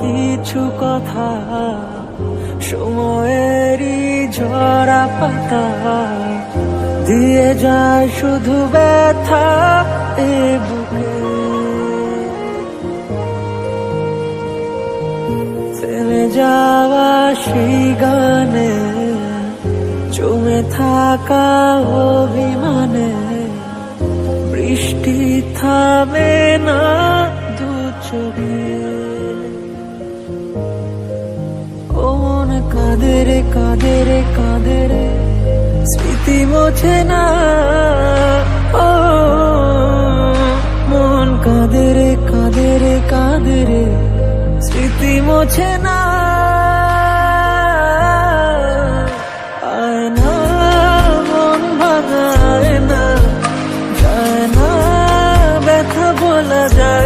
কিছু কথা, সময়েরই ঝরা পাতা। দিয়ে যায় শুধু ব্যথা এ বুকে। থেমে যাওয়া সেই গানে জমে থাকা অভিমানে, বৃষ্টি থামে না দু চোখে। কাঁদে রে কাঁদে রে কাঁদে রে স্মৃতি মোছে না। ও, মন কাঁদে রে কাঁদে রে কাঁদে রে স্মৃতি মোছে না। বলা যায়।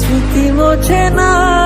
স্মৃতি মোছে না।